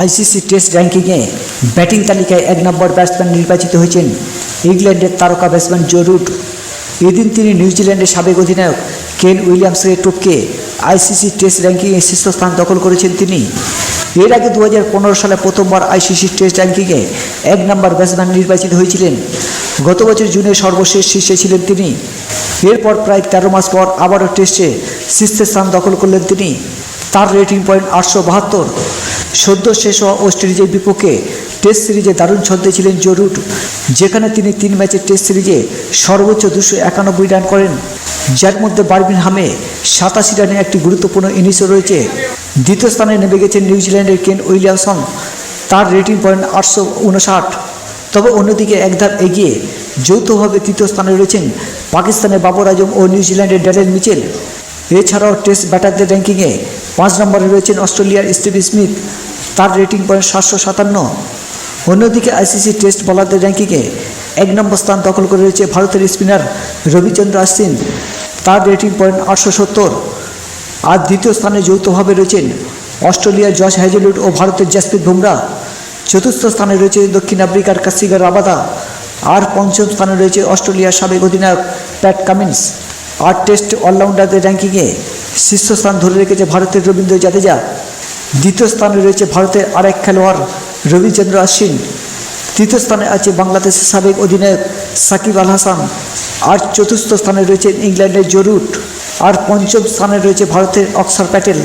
ICC test র্যাঙ্কিংয়ে batting তালিকায় এক নম্বর ব্যাটসম্যান নির্বাচিত হয়েছেন ইংল্যান্ডের তারকা ব্যাটসম্যান জো রুট। এদিন তিনি নিউজিল্যান্ডের সাবেক অধিনায়ক কেন উইলিয়ামসকে টপকে আইসিসি টেস্ট র্যাঙ্কিংয়ে শীর্ষস্থান দখল করেছেন তিনি। এর আগে দু হাজার পনেরো সালে প্রথমবার আইসিসি টেস্ট র্যাঙ্কিংয়ে এক নম্বর ব্যাটসম্যান নির্বাচিত হয়েছিলেন। গত বছর জুনে সর্বশেষ শীর্ষে ছিলেন তিনি। এরপর প্রায় তেরো মাস পর আবারও টেস্টে শীর্ষের স্থান দখল করলেন তিনি। তার রেটিং পয়েন্ট আটশো বাহাত্তর। সদ্য শেষ হওয়া ওয়েস্ট ইন্ডিজের বিপক্ষে টেস্ট সিরিজে দারুণ ছন্দে ছিলেন জরুট যেখানে তিনি তিন ম্যাচের টেস্ট সিরিজে সর্বোচ্চ দুশো একানব্বই রান করেন। যার মধ্যে বার্মিংহামে সাতাশি রানে একটি গুরুত্বপূর্ণ ইনিংসও রয়েছে। দ্বিতীয় স্থানে নেমে গেছেন নিউজিল্যান্ডের কেন উইলিয়ামসন। তার রেটিং পয়েন্ট আটশো উনষাট। তবে অন্যদিকে এক ধাপ এগিয়ে যৌথভাবে তৃতীয় স্থানে রয়েছেন পাকিস্তানের বাবর আজম ও নিউজিল্যান্ডের ড্যারেন মিচেল। এছাড়াও টেস্ট ব্যাটারদের র্যাঙ্কিংয়ে পাঁচ নম্বরে রয়েছেন অস্ট্রেলিয়ার স্টিভ স্মিথ। তার রেটিং পয়েন্ট সাতশো সাতান্ন। অন্যদিকে আইসিসি টেস্ট বলারদের র্যাঙ্কিংয়ে এক নম্বর স্থান দখল করে রয়েছে ভারতের স্পিনার রবিচন্দ্র আশ্বিন। তার রেটিং পয়েন্ট আটশো সত্তর। আর দ্বিতীয় স্থানে যৌথভাবে রয়েছেন অস্ট্রেলিয়ার জশ হ্যাজেলুড ও ভারতের জাসপ্রীত বুমরা। চতুর্থ স্থানে রয়েছে দক্ষিণ আফ্রিকার কাসিগার রাবাদা। আর পঞ্চম স্থানে রয়েছে অস্ট্রেলিয়ার সাবেক অধিনায়ক প্যাট কামিন্স। আর টেস্ট অলরাউন্ডারদের র্যাঙ্কিংয়ে শীর্ষস্থান ধরে রেখেছে ভারতের রবীন্দ্র জাদেজা। দ্বিতীয় স্থানে রয়েছে ভারতের আরেক খেলোয়াড় রবিচন্দ্র আশ্বিন। তৃতীয় স্থানে আছে বাংলাদেশের সাবেক অধিনায়ক সাকিব আল হাসান। আর চতুর্থ স্থানে রয়েছে ইংল্যান্ডের জরুট। আর পঞ্চম স্থানে রয়েছে ভারতের অক্সার প্যাটেল।